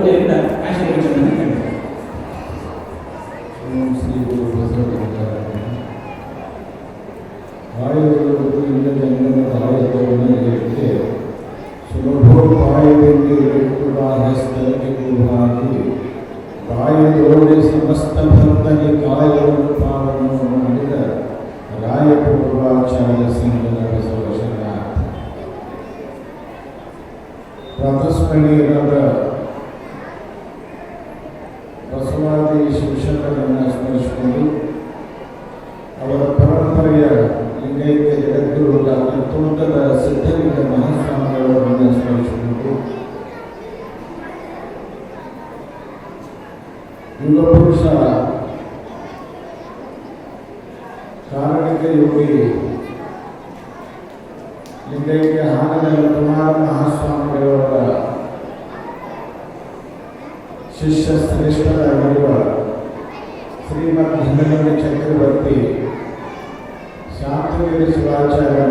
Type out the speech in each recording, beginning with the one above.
ಪೂಜೆಯಿಂದ ಆಶೀರ್ವಚನವನ್ನು ಕೇಳ್ತಾರೆ ಕಾಯದೋಡೆ ಸಮಸ್ತ ಭಕ್ತರಿಗೆ ಕಾಯವನ್ನು ಪಾವನ್ನು ಮಾಡಿದ ರಾಯಪೂರ್ವಾಚಾರ್ಯ ಸಿಂಗನ ಬಸವಶನ ಪ್ರಾತಸ್ಮರಣೀಯರಾದ ಯುಗಪುರುಷ ಕಾರಣಿಕ ಯೋಗಿ ಲಿಂಗೈಕ್ಯ ಹಾನಗಲ ಕುಮಾರ ಮಹಾಸ್ವಾಮಿಗಳವರ ಶಿಷ್ಯ ಶ್ರೇಷ್ಠರಾಗಿರುವ ಶ್ರೀಮದ್ ಹಿನ್ನಡಿ ಚಕ್ರವರ್ತಿ ಶಾಂತಗಿರಿ ಶಿವಾಚಾರ್ಯ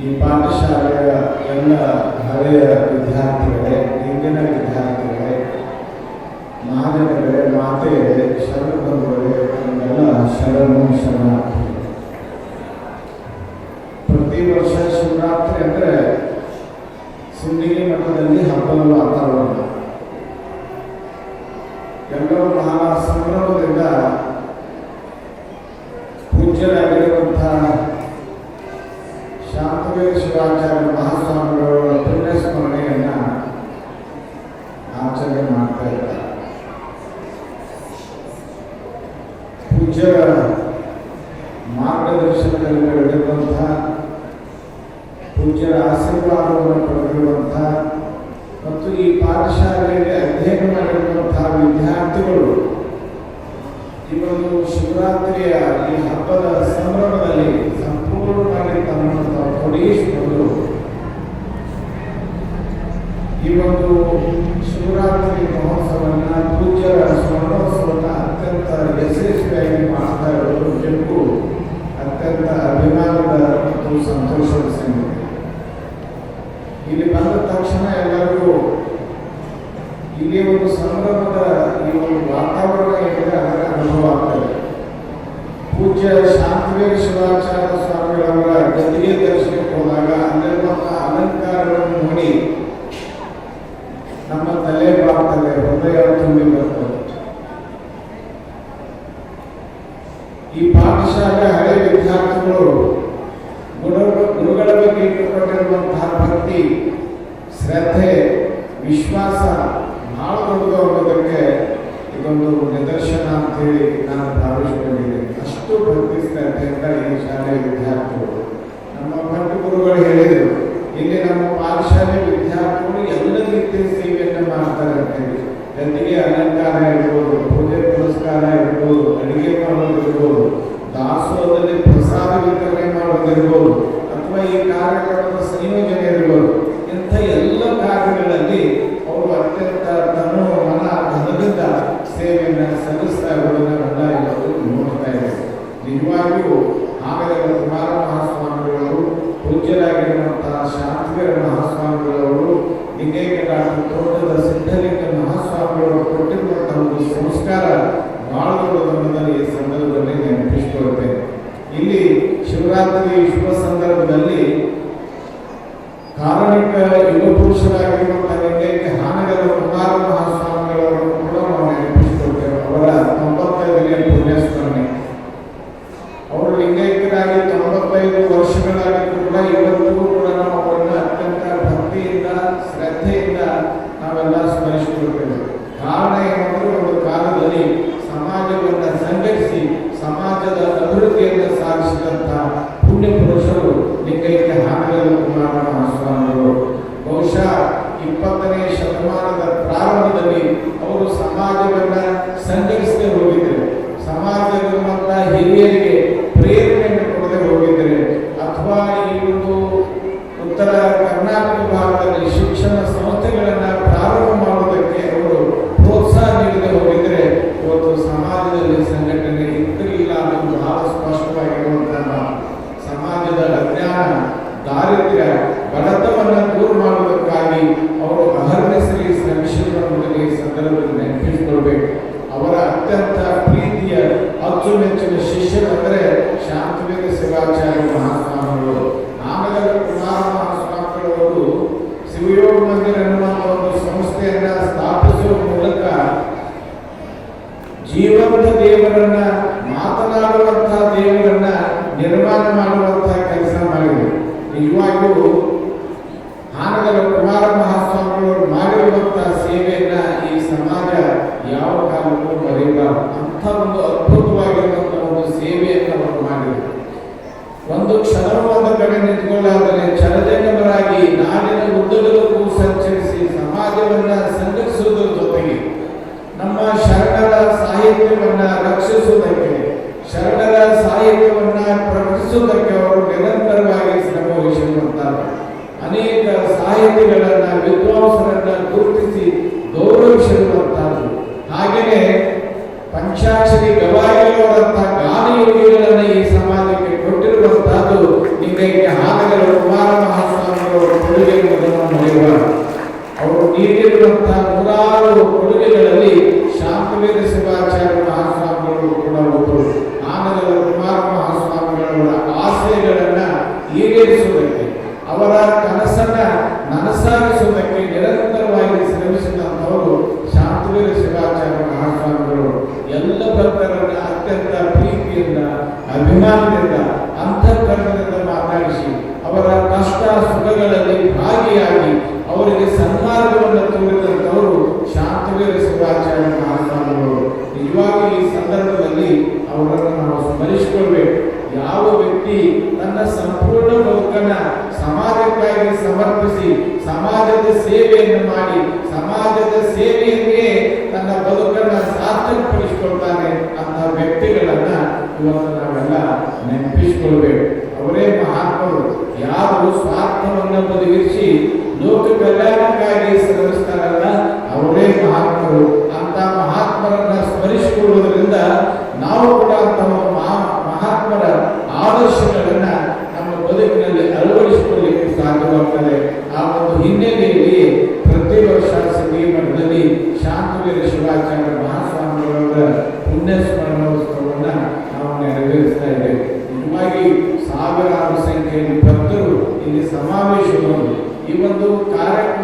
ಈ ಪಾಠಶಾಲೆಯ ಎಲ್ಲ ಹಳೆಯ ವಿದ್ಯಾರ್ಥಿಗಳೇ, ಹಿಂದಿನ ವಿದ್ಯಾರ್ಥಿಗಳೇ ಮಹಾಜನಗಳೇ ಮಾತೆಯರೇ, ಶರಣಬಂಧುಗಳೇ ಎಲ್ಲ ಶರಣು ಶರಣಾರ್ಥಿ ಪ್ರತಿ ವರ್ಷ ಶಿವರಾತ್ರಿ ಅಂದರೆ ಸಿಂದಗಿ ಮಠದಲ್ಲಿ ಹಬ್ಬದ ವಾತಾವರಣ ಎಲ್ಲರೂ ಬಹಳ ಸಂಭ್ರಮದಿಂದ ಪೂಜ್ಯರಾಗಿರುವಂತಹ ಶಾಂತವೀರ ಶಿವಾಚಾರ್ಯ ಮಹಾಸ್ವಾಮಿಗಳವರ ಪುಣ್ಯಸ್ಮರಣೆಯನ್ನ ಆಚರಣೆ ಮಾಡ್ತಾ ಇದ್ದಾರೆ ಪೂಜ್ಯರ ಮಾರ್ಗದರ್ಶನದಲ್ಲಿ ನಡೆಯುವಂತಹ ಪೂಜ್ಯರ ಆಶೀರ್ವಾದವನ್ನು ಪಡೆದಿರುವಂತಹ ಮತ್ತು ಈ ಪಾಠಶಾಲೆಯಲ್ಲಿ ಅಧ್ಯಯನ ಮಾಡಿರುವಂತಹ ವಿದ್ಯಾರ್ಥಿಗಳು ಈ ಒಂದು ಶಿವರಾತ್ರಿಯ ಈ ಹಬ್ಬದ ಸಂಭ್ರಮದಲ್ಲಿ ಸಂಪೂರ್ಣವಾಗಿ ತಮ್ಮನ್ನು ತಾವು ಈ ಒಂದು ಶಿವರಾತ್ರಿ ಮಹೋತ್ಸವವನ್ನು ಪೂಜ್ಯರ ಸ್ವರ್ಣೋತ್ಸವವನ್ನು ಅತ್ಯಂತ ಯಶಸ್ವಿಯಾಗಿ ಮಾಡ್ತಾ ಇರೋದು ಅಭಿಮಾನದ ಮತ್ತು ಸಂತೋಷದ ಸಂಗತಿ. ಇಲ್ಲಿ ಬಂದ ತಕ್ಷಣ ಎಲ್ಲರಿಗೂ ಇಲ್ಲಿ ಒಂದು ಸಂಭ್ರಮದ ಈ ಒಂದು ವಾತಾವರಣ ಏನಿದೆ ಅದರ ಅನುಭವ ಆಗ್ತದೆ. ಪೂಜ್ಯ ಶಾಂತವೀರ ಶಿವಾಚಾರ್ಯ ಸ್ವಾಮಿಗಳವರ ಗದ್ದಿಗೆ ದರ್ಶನಕ್ಕೆ ಹೋದಾಗ ಅಲ್ಲಿರುವಂತಹ ಕಡೆ ನಿಂತ್ಕೊಳ್ಳಾದರೆ ಚಲಜನವರಾಗಿ ನಾಡಿನ ಉದ್ದಗಲಕ್ಕೂ ಸಂಚರಿಸಿ ಸಮಾಜವನ್ನ ಸಂಘಟಿಸುವುದರ ಜೊತೆಗೆ ನಮ್ಮ ಶರಣರ ಸಾಹಿತ್ಯವನ್ನ ರಕ್ಷಿಸುವುದಕ್ಕೆ, ಶರಣರ ಸಾಹಿತ್ಯವನ್ನ ಪ್ರಕಟಿಸುವುದಕ್ಕೆ ಅವರು ನಿರಂತರವಾಗಿ ಶ್ರಮ ವಹಿಸಿರುವಂತಾರೆ ಅನೇಕ ಸಾಹಿತಿಗಳನ್ನ, ವಿದ್ವಾಂಸರನ್ನ ಗುರುತಿಸಿ ಗೌರವಿಸಿರುವಂತಹದ್ದು ಹಾಗೆಯೇ ಪಂಚಾಕ್ಷರಿ ಗವಾಯಿಗಳಾದಂತಹ ಗಾನ ಈ ಸಮಾಜಕ್ಕೆ ಇದಕ್ಕೆ ಹಾಗಲೇ ಕುಮಾರ ಮಹಾಸ್ವಾಮಿಗಳು ಕೊಡುಗೆ ಅವರು ನೀಡಿರುವಂತಹ ನೂರಾರು ಸಮಾಜದ ಸೇವೆಯನ್ನೇ ತನ್ನ ಬದುಕನ್ನ ಸಾರ್ಥಕಪಡಿಸಿಕೊಳ್ತಾರೆ ಅಂತ ವ್ಯಕ್ತಿಗಳನ್ನ ಇವತ್ತು ನಾವೆಲ್ಲ ನೆನಪಿಸಿಕೊಳ್ಬೇಕು. ಅವರೇ ಮಹಾತ್ಮರು. ಯಾರು ಸ್ವಾರ್ಥವನ್ನು ಬದುಕಿಸಿ ಲೋಕ ಕಲ್ಯಾಣಕ್ಕಾಗಿ ಅವರೇ ಮಹಾತ್ಮರು. ಅಂತ ಮಹಾತ್ಮರನ್ನ ಸ್ಮರಿಸಿಕೊಳ್ಳುವುದರಿಂದ ನಾವು ಕೂಡ ತಮ್ಮ ಮಹಾತ್ಮರ ಆದರ್ಶಗಳನ್ನ ನಮ್ಮ ಬದುಕಿನಲ್ಲಿ ಅಳವಡಿಸಿಕೊಳ್ಳಲಿಕ್ಕೆ ಸಾಧ್ಯವಾಗ್ತದೆ. ಆ ಒಂದು ಹಿನ್ನೆಲೆಯಲ್ಲಿ ಪ್ರತಿ ವರ್ಷ ಸಿಗಿ ಮಠದಲ್ಲಿ ಶಾಂತವೀರ ಶಿವಾಚಾರ್ಯ ಮಹಾಸ್ವಾಮಿಗಳವರ ಪುಣ್ಯ ಸ್ಮರಣೋತ್ಸವವನ್ನು ನಾವು ನೆರವೇರಿಸ್ತಾ ಇದ್ದೇವೆ ನಿಜವಾಗಿ ಸಾವಿರಾರು ಸಂಖ್ಯೆಯಲ್ಲಿ ಭಕ್ತರು ಇಲ್ಲಿ ಸಮಾವೇಶಗೊಂಡು ಈ ಒಂದು ಕಾರ್ಯಕ್ರಮ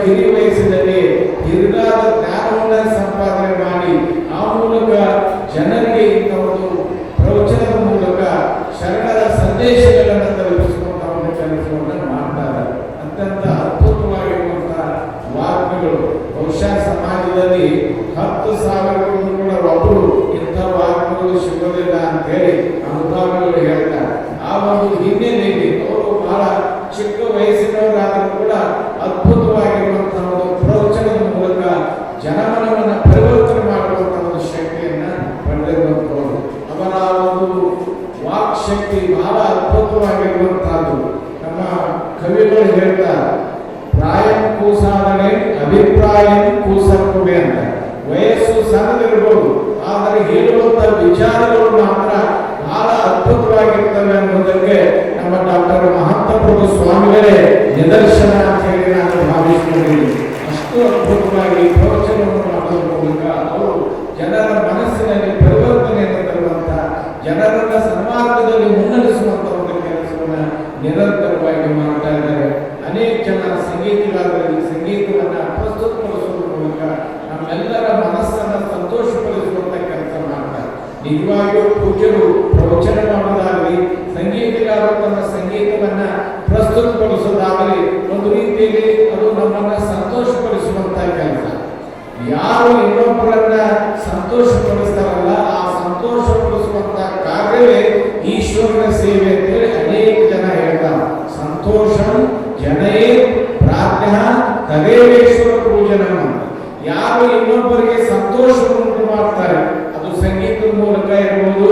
Anyways. ವಾಕ್ ಶಕ್ತಿ ಬಹಳ ಅದ್ಭುತವಾಗಿರುವಂತಹದ್ದು ನಮ್ಮ ಕವಿಗಳು ಹೇಳ್ತಾರೆ, ಪ್ರಾಯಂ ಕೂಸಾದನೆ ಅಭಿಪ್ರಾಯಂ ಕೂಸಕ್ಕುವೆ ಅಂತ. ವಯಸ್ಸು ಸಣ್ಣದಿರ್ಬೋದು, ಆದರೆ ಹೇಳುವಂತ ವಿಚಾರಗಳು ಮಾತ್ರ ಬಹಳ ಅದ್ಭುತವಾಗಿರ್ತವೆ ಅನ್ನೋದಕ್ಕೆ ನಮ್ಮ ಡಾಕ್ಟರ್ ಮಹಾಂತಪ್ರಭು ಸ್ವಾಮಿಗಳೇ ನಿದರ್ಶನ ಅಂತ ಹೇಳಿ ನಾನು ಭಾವಿಸಿಕೊಂಡಿದ್ದೀನಿ. ಅಷ್ಟು ಅದ್ಭುತವಾಗಿ ಪ್ರವಚನವನ್ನು ಮಾಡುವ ಮೂಲಕ ಅವರು ಜನರ ಮನಸ್ಸಿನಲ್ಲಿ ಪ್ರವ ಜನರನ್ನ ಸನ್ಮಾರ್ಗದಲ್ಲಿ ಮುನ್ನಡೆಸುವಂತ ಒಂದು ಕೆಲಸವನ್ನ ನಿರಂತರವಾಗಿ ಮಾಡ್ತಾ ಇದ್ದಾರೆ. ಅನೇಕ ಜನ ಸಂಗೀತಗಾರರಲ್ಲಿ ಸಂಗೀತವನ್ನ ಪ್ರಸ್ತುತಪಡಿಸುವ ಮೂಲಕ ನಮ್ಮೆಲ್ಲರ ಮನಸ್ಸನ್ನ ಸಂತೋಷಪಡಿಸುವಂತ ಕೆಲಸ ಮಾಡ್ತಾರೆ. ನಿಜವಾಗಿಯೂ ಪೂಜ್ಯರು ಪ್ರವಚನ ಮಾಡೋದಾಗಲಿ, ಸಂಗೀತಗಾರರು ತನ್ನ ಸಂಗೀತವನ್ನ ಪ್ರಸ್ತುತಪಡಿಸೋದಾಗಲಿ ಒಂದು ರೀತಿಯಲ್ಲಿ ಅದು ನಮ್ಮನ್ನ ಸಂತೋಷಪಡಿಸುವಂತ ಕೆಲಸ. ಯಾರು ಇನ್ನೊಬ್ಬರನ್ನ ಸಂತೋಷಪಡಿಸ್ತಾರಲ್ಲ, ಆ ಸಂತೋಷಪಡಿಸುವಂತ ಕಾರ್ಯವೇ ಈಶ್ವರನ ಸೇವೆ ಅಂತೇಳಿ ಅನೇಕ ಜನ ಹೇಳ್ತಾರೆ ಸಂತೋಷ ಜನೇ ಪ್ರಾಜ್ಞ ತದೇವೇಶ್ವರ ಪೂಜನ ಯಾರು ಇನ್ನೊಬ್ಬರಿಗೆ ಸಂತೋಷವನ್ನುಂಟು ಮಾಡ್ತಾರೆ ಅದು ಸಂಗೀತದ ಮೂಲಕ ಇರ್ಬೋದು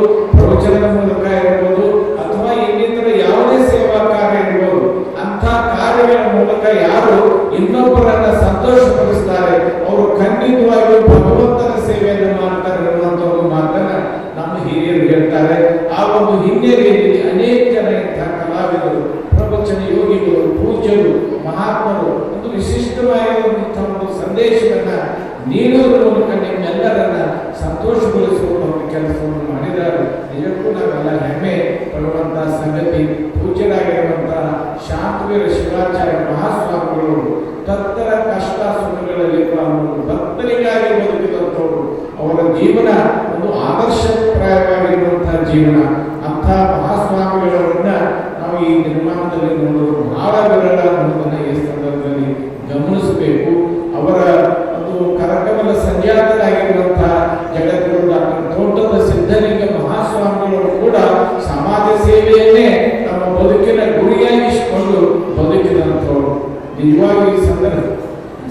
ನಿಜವಾಗಿ ಸಂದರ್ಭ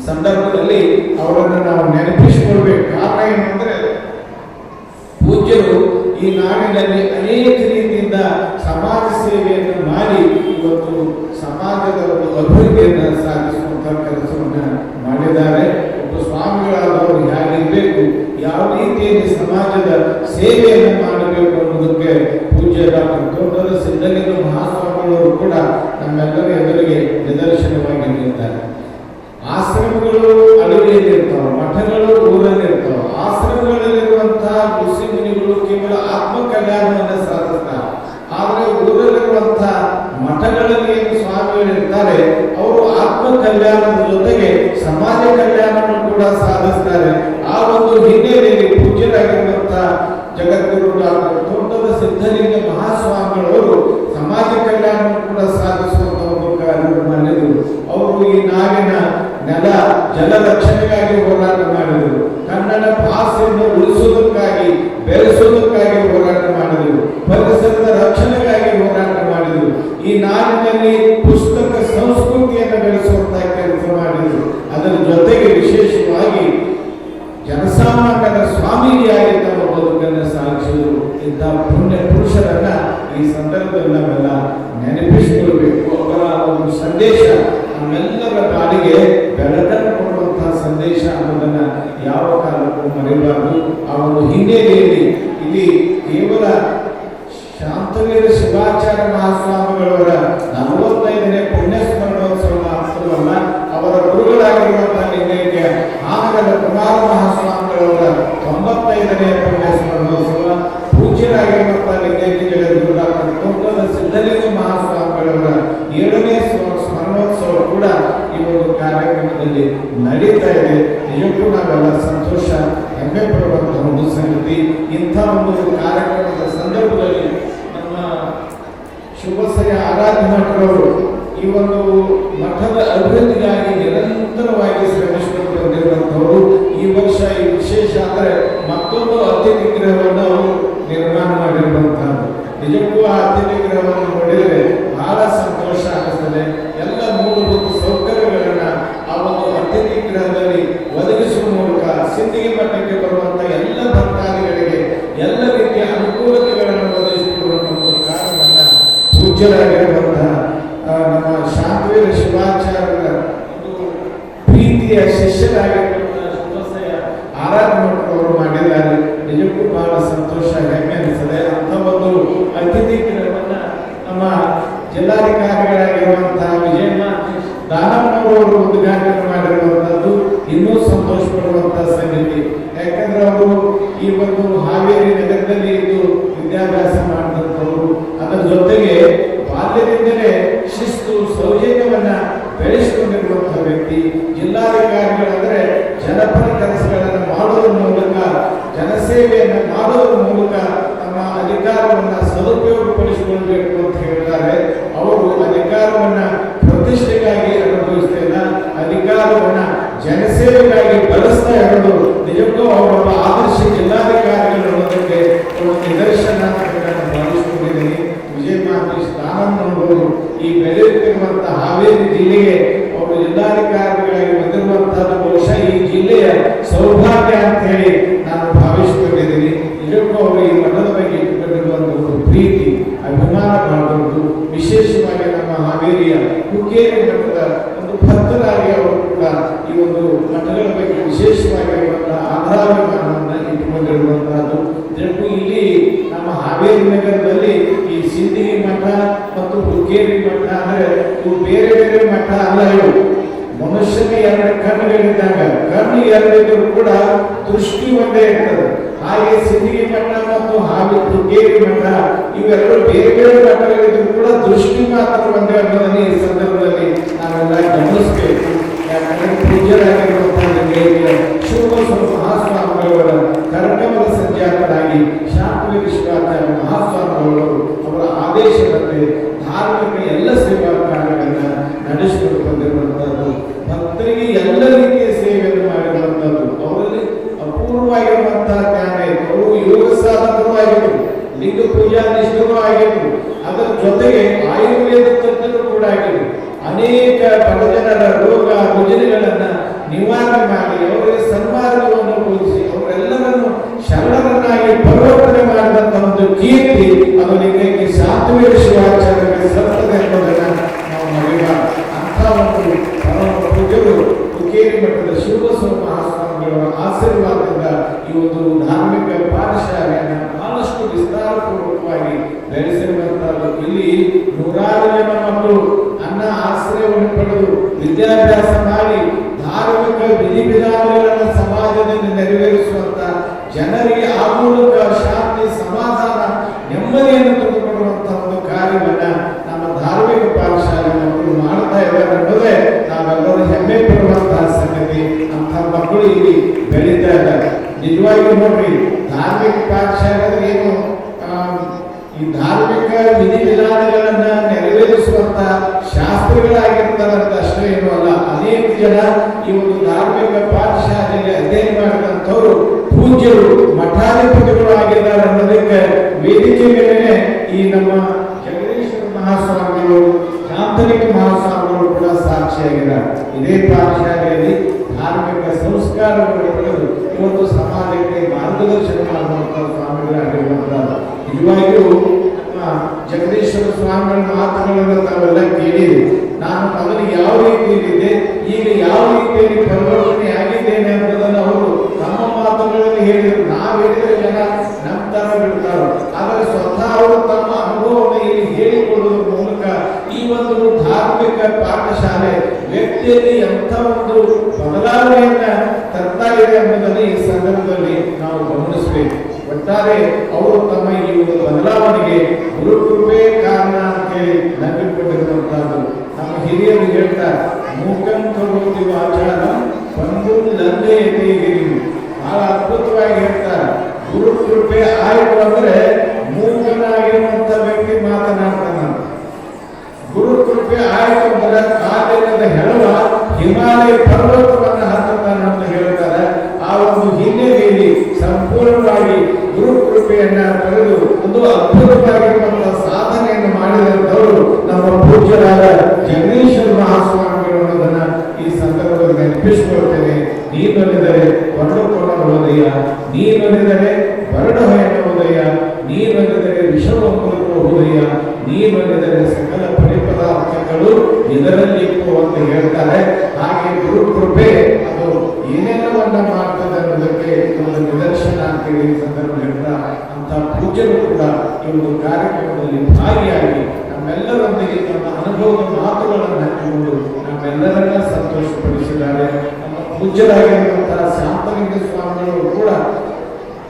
ಸಂದರ್ಭದಲ್ಲಿ ಅವರನ್ನು ನಾವು ನೆನಪಿಸಿಕೊಳ್ಬೇಕು. ಕಾರಣ ಏನಂದ್ರೆ ಪೂಜ್ಯರು ಈ ನಾಡಿನಲ್ಲಿ ಅನೇಕ ರೀತಿಯಿಂದ ಸಮಾಜ ಸೇವೆಯನ್ನು ಮಾಡಿ ಇವತ್ತು ಸಮಾಜದ ಒಂದು ಅಭಿವೃದ್ಧಿಯನ್ನು ಸಾಧಿಸುವಂತಹ ಕೆಲಸವನ್ನು ಮಾಡಿದ್ದಾರೆ. ಒಬ್ಬ ಸ್ವಾಮಿಗಳಾದವರು ಹೇಗಿರಬೇಕು ಯಾವ ರೀತಿಯಲ್ಲಿ ಸಮಾಜದ ಸೇವೆಯನ್ನು ಮಾಡಬೇಕು ಅನ್ನೋದಕ್ಕೆ ಪೂಜ್ಯ ಡಾಕ್ಟರ್ ತೋಟದ ಸಿದ್ಧಲಿಂಗ ಮಹಾಸ್ವಾಮಿಗಳವರು ಜನಸಾಮಾನ್ಯರ ಸ್ವಾಮೀಜಿಯಾಗಿ ತಮ್ಮ ಬದುಕನ್ನು ಸಾಗಿಸಿದರು ಇಂಥ ಪುಣ್ಯ ಪುರುಷರನ್ನ ಈ ಸಂದರ್ಭದಲ್ಲಿ ನಾವೆಲ್ಲ ನೆನಪಿಸಿಕೊಳ್ಬೇಕು. ಅವರ ಒಂದು ಸಂದೇಶ, ನಮ್ಮೆಲ್ಲರ ಕಾಲಿಗೆ ಬೆಳಕನ್ನು ಕೊಡುವಂತಹ ಸಂದೇಶ ಅನ್ನೋದನ್ನ ಯಾವ ಕಾಲಕ್ಕೂ ಮರೆಯಬಾರದು ಆ ಒಂದು ಹಿನ್ನೆಲೆಯಲ್ಲಿ ಇಲ್ಲಿ ಕೇವಲ ಶಾಂತವೀರ ಶಿವಾಚಾರ್ಯ ಮಹಾಸ್ವಾಮಿಗಳವರ ನಲವತ್ತೈದನೇ ಪುಣ್ಯ ಸ್ಮರಣೋತ್ಸವ ಪೂಜ್ಯರಾಗಿರುವಂತಹ ಲಿಂಗೈಕ್ಯ ಜಗದ್ಗುರು ಡಾಕ್ಟರ್ ತೋಟದ ಸಿದ್ಧಲಿಂಗ ಮಹಾಸ್ವಾಮಿಗಳವರ ಏಳನೇ ಸ್ವ- ಸ್ಮರಣೋತ್ಸವ ಕೂಡ ಈ ಒಂದು ಕಾರ್ಯಕ್ರಮದಲ್ಲಿ ನಡೀತಾ ಇದೆ. ನಿಜಕ್ಕೂ ನಾವೆಲ್ಲ ಸಂತೋಷ, ಹೆಮ್ಮೆ ಪಡುವಂತಹ ಒಂದು ಸಂಗತಿ. ಇಂಥ ಒಂದು ಕಾರ್ಯಕ್ರಮದ ಸಂದರ್ಭದಲ್ಲಿ ನಮ್ಮ ಶುಭಸಯ ಆರಾಧ್ಯ ಮಠರವರು ಈ ಒಂದು ಮಠದ ಅಭಿವೃದ್ಧಿಗಾಗಿ ನಿರಂತರವಾಗಿ ಶ್ರಮಿಸಿಕೊಂಡು ಬಂದಿರುವಂತವರು ಈ ವರ್ಷ ಈ ವಿಶೇಷ ಅಂದ್ರೆ ಮತ್ತೊಂದು ಅತಿಥಿ ಗೃಹವನ್ನು ಅವರು ನಿರ್ಮಾಣ ಮಾಡಿರುವಂತಹದ್ದು. ನಿಜಕ್ಕೂ ಆ ಅತಿಥಿ ಗೃಹವನ್ನು ನೋಡಿದರೆ ಬಹಳ ಸಂತೋಷ ಆಗುತ್ತದೆ ಎಲ್ಲ ಮೂಲಭೂತ ಸೌಕರ್ಯಗಳನ್ನ ಪ್ರೀತಿಯ ಶಿಷ್ಯರಾಗಿರ್ತಕ್ಕಂಥ ಆರಾಧನೆ ಮಾಡಿದ್ದಾರೆ ನಿಜಕ್ಕೂ ಬಹಳ ಸಂತೋಷ ಹೆಮ್ಮೆ ಅಂತ ಒಂದು ಅತಿಥಿ ನಮ್ಮ ಜಿಲ್ಲಾಧಿಕಾರಿಗಳಾಗಿರುವಂತಹ ವಿಜಯಮ್ಮ ದಾನಪ್ಪನವರು ಉದ್ಘಾಟನೆ ಮಾಡಿರುವಂತದ್ದು ಇನ್ನೂ ಸಂತೋಷ ಪಡುವಂತಹ ಸಂಗತಿ. ಯಾಕಂದ್ರೆ ಅವರು ಈ ಒಂದು ಹಾವೇರಿ ನಗರದಲ್ಲಿ ಇದ್ದು ವಿದ್ಯಾಭ್ಯಾಸ ಮಾಡಿದಂಥವರು. ಅದರ ಜೊತೆಗೆ ಬಾಲ್ಯದಿಂದಲೇ ಶಿಸ್ತು ಸೌಜನ್ಯವನ್ನ ಬೆಳೆಸಿಕೊಂಡಿರುವಂತಹ ವ್ಯಕ್ತಿ, ಜಿಲ್ಲಾಧಿಕಾರಿಗಳಂದ್ರೆ ಜನಪರ ಕೆಲಸಗಳನ್ನು ಮಾಡುವ ಮೂಲಕ, ಜನಸೇವೆಯನ್ನು ಮಾಡುವ ಮೂಲಕ ತಮ್ಮ ಅಧಿಕಾರವನ್ನು ಸದುಪಯೋಗಪಡಿಸಿಕೊಳ್ಬೇಕು ಅಂತ ಹೇಳ್ತಾರೆ ಅವರು ಅಧಿಕಾರವನ್ನ ಪ್ರತಿಷ್ಠೆಗಾಗಿ ಅನುಭವಿಸ್ತಿಲ್ಲ ಅಧಿಕಾರವನ್ನ ಜನಸೇವೆಗಾಗಿ ಬಳಸ್ತಾ ಇರೋದು ನಿಜಕ್ಕೂ ಅವರೊಬ್ಬ ಆದರ್ಶ ಜಿಲ್ಲಾಧಿಕಾರಿಗಳು ಅನ್ನೋದಕ್ಕೆ ಒಂದು ನಿದರ್ಶನ ಅಂತ ನಾನು ಭಾವಿಸ್ಕೊಂಡಿದ್ದೀನಿ ವಿಜಯ ಮಹೇಶ್ ದಾನಮ್ಮನವರು ಈ ಬೆಳೆಯುತ್ತಿರುವಂತಹ ಹಾವೇರಿ ಜಿಲ್ಲೆಗೆ ಅವರು ಜಿಲ್ಲಾಧಿಕಾರಿಗಳಾಗಿ ಬಂದಿರುವಂತಹದ್ದು ಬಹುಶಃ ಈ ಜಿಲ್ಲೆಯ ಸೌಭಾಗ್ಯ ಅಂತ ಹೇಳಿ ನಾನು ಭಾವಿಸಿಕೊಂಡಿದ್ದೀನಿ ನಿಜಕ್ಕೂ ಅವರು ಈ ಮಠದ ಬಗ್ಗೆ ಇಟ್ಟುಕೊಂಡಿರುವಂತಹ ಒಂದು ಪ್ರೀತಿ ಅಭಿಮಾನ ಮಾಡುವುದು ವಿಶೇಷವಾಗಿ ನಮ್ಮ ಹಾವೇರಿಯ ಹುಕ್ಕೇರಿ ಮಠದ ಒಂದು ಭಕ್ತರಾಗಿ ಅವರು ಕೂಡ ಈ ಒಂದು ಮಠಗಳ ಬಗ್ಗೆ ವಿಶೇಷವಾಗಿರುವಂತಹ ಆಧಾರಾಭಿಮಾನವನ್ನು ಇಟ್ಟುಕೊಂಡಿರುವಂತಹದ್ದು ನಿಜಕ್ಕೂ ಇಲ್ಲಿ ನಮ್ಮ ಹಾವೇರಿ ನಗರದಲ್ಲಿ ಈ ಸಿಂದಗಿ ಮಠ ಮತ್ತು ಹುಕ್ಕೇರಿ ಮಠ ಅಂದ್ರೆ ಇವು ಬೇರೆ ಮಠ ಅಲ್ಲ ಇವು ಮನುಷ್ಯನ ಎರಡು ಕಣ್ಣುಗಳಿದ್ದಾಗ ಕಣ್ಣು ಎರಡಿದ್ರು ಕೂಡ ದೃಷ್ಟಿ ಒಂದೇ ಇರ್ತದೆ. ಹಾಗೆ ಸಿಂದಗಿ ಮಠ ಮತ್ತು ಹಾಗೆ ಹುಕ್ಕೇರಿ ಮಠ ಇವೆರಡು ಬೇರೆ ಬೇರೆ ಮಠಗಳಿದ್ರು ಕೂಡ ದೃಷ್ಟಿ ಮಾತ್ರ ಒಂದೇ ಅನ್ನೋದನ್ನು ಈ ಸಂದರ್ಭದಲ್ಲಿ ನಾವೆಲ್ಲ ಗಮನಿಸಬೇಕು. ಯಾಕಂದ್ರೆ ಪೂಜ್ಯರಾಗಿರುವಂತಹ ಶಿವಬಸವ ಮಹಾಸ್ವಾಮಿಗಳವರ ಕರ್ಕಮಲ ಸಂಜಾತರಾಗಿ ಶಾಂತಿ ವಿಶ್ವಾಚಾರ್ಯ ಮಹಾಸ್ವಾಮಿಗಳವರು ಅವರ ಆದೇಶದಂತೆ ಧಾರ್ಮಿಕ ಎಲ್ಲ ಸೇವಾ ಕಾರ್ಯಗಳನ್ನ ನಡೆಸಿಕೊಂಡು ಬಂದಿರುವಂತಹದ್ದು ಭಕ್ತರಿಗೆ ಎಲ್ಲ ರೀತಿಯ ಸೇವೆಯನ್ನು ಮಾಡಿರುವಂತಹದ್ದು ಅವರಲ್ಲಿ ಅಪೂರ್ವವಾಗಿರುವಂತಹ ಜ್ಞಾನ ಇತ್ತು ಅವರು ಯೋಗ ಸಾಧಕರು ಆಗಿದ್ರು ಲಿಂಗ ಪೂಜಾ ನಿಷ್ಠರು ಅದರ ಜೊತೆಗೆ ಆಯುರ್ವೇದ ತಜ್ಞರು ಕೂಡ ಜಗದೀಶ್ವರ ಸ್ವಾಮಿಗಳ ಮಾತುಗಳನ್ನು ತಾವೆಲ್ಲ ಕೇಳಿದೆ ನಾನು ಮೊದಲು ಯಾವ ರೀತಿಯಲ್ಲಿದ್ದೆ ಈಗ ಯಾವ ರೀತಿಯಲ್ಲಿ ಪರಿವರ್ತನೆ ಆಗಿದ್ದೇನೆ ಅನ್ನೋದನ್ನು ಅವರು ತಮ್ಮ ಮಾತುಗಳನ್ನು ಹೇಳಿದರು. ನಾವು ಹೇಳಿದರೆ ಜನ ನಮ್ಮ ತರ ಆದರೆ ಸ್ವತಃ ಅವರು ತಮ್ಮ ಅನುಭವವನ್ನು ಇಲ್ಲಿ ಹೇಳಿಕೊಡುವ ಮೂಲಕ ಈ ಒಂದು ಧಾರ್ಮಿಕ ಪಾಠಶಾಲೆ ವ್ಯಕ್ತಿಯಲ್ಲಿ ಎಂಥ ಒಂದು ಬದಲಾವಣೆಯನ್ನ ತರ್ತಾ ಇದೆ ಅನ್ನೋದನ್ನು ಈ ಸಂದರ್ಭದಲ್ಲಿ ನಾವು ಗಮನಿಸಬೇಕು. ಒಟ್ಟಾರೆ ಅವರು ತಮ್ಮ ಈ ಒಂದು ಬದಲಾವಣೆಗೆ ಗುರುಕೃಪೆ ಕಾರಣ ಅಂತ ಹೇಳಿ ನಮ್ಮ ಹಿರಿಯರು ಹೇಳ್ತಾರೆ ಮೂಕಂ ಕರೋತಿ ವಾಚಾರ ಬಂದು ನಂದೇ ಎದೆಗಿರಿ ಬಹಳ ಅದ್ಭುತವಾಗಿ ಹೇಳ್ತಾರೆ ಗುರು ಕೃಪೆ ಆಯಿತು ಅಂದ್ರೆ ಮೂಕನಾಗಿರುವಂತ ವ್ಯಕ್ತಿ ಮಾತನಾಡ್ತಾನ ಗುರು ಕೃಪೆ ಆಯಿತು ಅಂದ್ರೆ ಕಾಲಿಲ್ಲದ ಹೇಳುವ ಹಿಮಾಲಯ ಪರ್ವತವನ್ನು ಹತ್ತುತ್ತಾನೆ ಅಂತ ಹೇಳ್ತಾರೆ. ಆ ಒಂದು ಹಿನ್ನೆಲೆಯಲ್ಲಿ ಸಂಪೂರ್ಣವಾಗಿ ಗುರು ಕೃಪೆಯನ್ನ ಪಡೆದು ಒಂದು ಅದ್ಭುತವಾಗಿರುವಂತಹ ಪೂಜ್ಯರಾದ ಜಗದೀಶ್ವರ ಮಹಾಸ್ವಾಮಿಗಳನ್ನ ಈ ಸಂದರ್ಭದಲ್ಲಿ ನೆನಪಿಸಿಕೊಳ್ತೇನೆ. ನೀನೊಲಿದರೆ ಹೊರಡುಕೊಂಡ ಉದಯ ನೀನೊಲಿದರೆ ಹೊರಡು ಹೊಯ್ಯ ಉದಯ ನೀನೊಲಿದರೆ ವಿಷವೊಂಬರುವ ನೀ ಬಂದಿದ್ದರೆ ಸಕಲ ಪರಿಪದಾರ್ಥಗಳು ಇದರಲ್ಲಿ ಅಂತ ಹೇಳ್ತಾರೆ. ಹಾಗೆ ಗುರುಕೃಪೆ ಅದು ಏನೆಲ್ಲವನ್ನ ಮಾಡ್ತದೆ ಅನ್ನೋದಕ್ಕೆ ಒಂದು ನಿದರ್ಶನ ಅಂತೇಳಿ ಸಂದರ್ಭ ಹೇಳ್ತಾ ಅಂತ ಪೂಜೆಗಳು ಕೂಡ ಈ ಒಂದು ಕಾರ್ಯಕ್ರಮದಲ್ಲಿ ಭಾಗಿಯಾಗಿ ನಮ್ಮೆಲ್ಲರೊಂದಿಗೆ ತಮ್ಮ ಅನುಭವದ ಮಾತುಗಳನ್ನು ಹಂಚಿಕೊಂಡು ನಮ್ಮೆಲ್ಲರನ್ನ ಸಂತೋಷಪಡಿಸಿದ್ದಾರೆ. ನಮ್ಮ ಪೂಜ್ಯರಾಗಿರುವಂತಹ ಶಾಂತಲಿಂಗ ಸ್ವಾಮಿಗಳು ಕೂಡ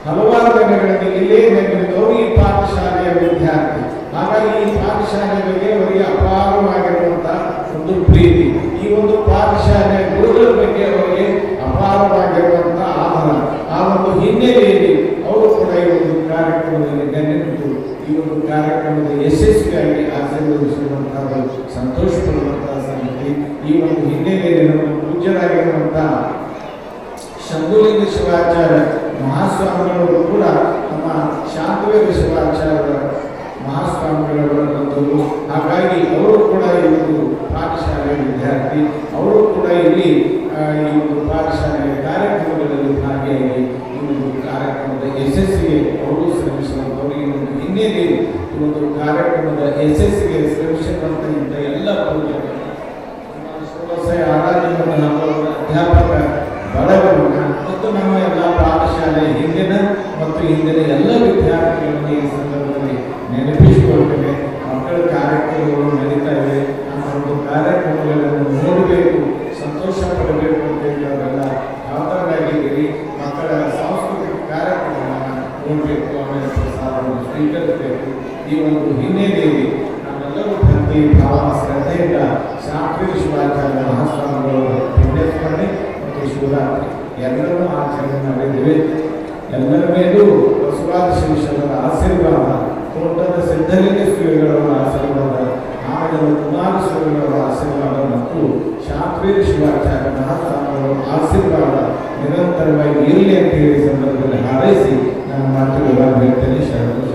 ಹಲವಾರು ದಿನಗಳಲ್ಲಿ ಇಲ್ಲೇ ನೆಲೆಸಿದವರು ಈ ಪಾಠಶಾಲೆಯ ವಿದ್ಯಾರ್ಥಿ. ಹಾಗಾಗಿ ಈ ಪಾಠಶಾಲೆ ಬಗ್ಗೆ ಅವರಿಗೆ ಅಪಾರವಾಗಿರುವಂತಹ ಒಂದು ಪ್ರೀತಿ. ಈ ಒಂದು ಪಾಠಶಾಲೆ ಗುರುಗಳ ಬಗ್ಗೆ ಅವರಿಗೆ ಅಪಾರವಾಗಿರುವಂತಹ ಆಧಾರ. ಆ ಒಂದು ಹಿನ್ನೆಲೆಯಲ್ಲಿ ಅವರು ಕೂಡ ಈ ಒಂದು ಕಾರ್ಯಕ್ರಮದಲ್ಲಿ ನೆನೆದು ಈ ಒಂದು ಕಾರ್ಯಕ್ರಮದ ಯಶಸ್ವಿಯಾಗಿ ಸಂತೋಷ ಪಡುವಂತಹ ಸಂಗತಿ, ಈ ಒಂದು ಹಿನ್ನೆಲೆಯಲ್ಲಿ ನಮ್ಮ ಪೂಜ್ಯರಾಗಿರುವಂತಹ ಶಂಭುಲಿಂಗ ಶಿವಾಚಾರ್ಯ ಮಹಾಸ್ವಾಮಿಗಳವರು ಕೂಡ ನಮ್ಮ ಶಾಂತವೇದ ಶಿವಾಚಾರ್ಯ ಮಹಾಸ್ವಾಮಿಗಳವರು ಹಾಗಾಗಿ ಅವರು ಕೂಡ ಈ ಒಂದು ಪಾಠಶಾಲೆಯ ವಿದ್ಯಾರ್ಥಿ, ಅವರು ಕೂಡ ಇಲ್ಲಿ ಈ ಒಂದು ಪಾಠಶಾಲೆಯ ಕಾರ್ಯಕ್ರಮಗಳಲ್ಲಿ ಭಾಗಿಯಾಗಿ ಈ ಒಂದು ಕಾರ್ಯಕ್ರಮದ ಈ ಒಂದು ಕಾರ್ಯಕ್ರಮದ ಯಶಸ್ಸಿಗೆ ಎಲ್ಲ ಪೂಜೆಗಳು ಸೋಲಸೆ ಆರಾಧನೆ ನಮ್ಮ ಅಧ್ಯಾಪಕ ಬಡವರು ಮತ್ತು ನಮ್ಮ ಎಲ್ಲ ಪಾಠಶಾಲೆ ಹಿಂದಿನ ಮತ್ತು ಹಿಂದಿನ ಎಲ್ಲ ವಿದ್ಯಾರ್ಥಿಗಳನ್ನು ಈ ಸಂದರ್ಭದಲ್ಲಿ ನೆನಪಿಸಿಕೊಳ್ತೇವೆ. ಮಕ್ಕಳ ಕಾರ್ಯಕ್ರಮಗಳು ನಡೀತಾ ಇವೆ. ನಮ್ಮ ಒಂದು ಕಾರ್ಯಕ್ರಮಗಳನ್ನು ನೋಡಬೇಕು, ಸಂತೋಷ ಪಡಬೇಕು ಅಂತ ಹೇಳಿ ಅವರೆಲ್ಲ ಕಾತರರಾಗಿದ್ದೀರಿ ಮಕ್ಕಳ ಸಾಂಸ್ಕೃತಿಕ ಕಾರ್ಯಕ್ರಮಗಳನ್ನು ನೋಡಬೇಕು. ಆಮೇಲೆ ಪ್ರಸಾದವನ್ನು ಸ್ವೀಕರಿಸಬೇಕು ಈ ಒಂದು ಹಿನ್ನೆಲೆಯಲ್ಲಿ ನಾವೆಲ್ಲರೂ ಭಕ್ತಿ ಭಾವ ಶ್ರದ್ಧೆಯಿಂದ ಶಾಸ್ತ್ರೀಯ ಶಿವಾಚಾರ್ಯ ಮಹಾಸ್ವಾಮಿಗಳು ಪುಣ್ಯಸ್ಮರಣೆ ಮತ್ತು ಶಿವರಾತ್ರಿ ಎಲ್ಲರೂ ಆಚರಣೆ ಮಾಡಿದ್ದೇವೆ ಎಲ್ಲರ ಮೇಲೂ ಬಸವಾದ ಶಿವಶರಣರ ಆಶೀರ್ವಾದ ತೋಟದ ಸಿದ್ಧಲಿಂಗ ಶ್ರೀಗಳವರ ಆಶೀರ್ವಾದ ಆಮೇಲೆ ಕುಮಾರ ಶ್ರೀಗಳವರ ಆಶೀರ್ವಾದ ಮತ್ತು ಶಾಸ್ತ್ರೀಯ ಶಿವಾಚಾರ್ಯ ಮಹಾಸ್ವಾಮಿಗಳ ಆಶೀರ್ವಾದ ನಿರಂತರವಾಗಿ ಇರಲಿ ಅಂತ ಹೇಳಿ ಸಂದರ್ಭದಲ್ಲಿ ಹಾರೈಸಿ una parte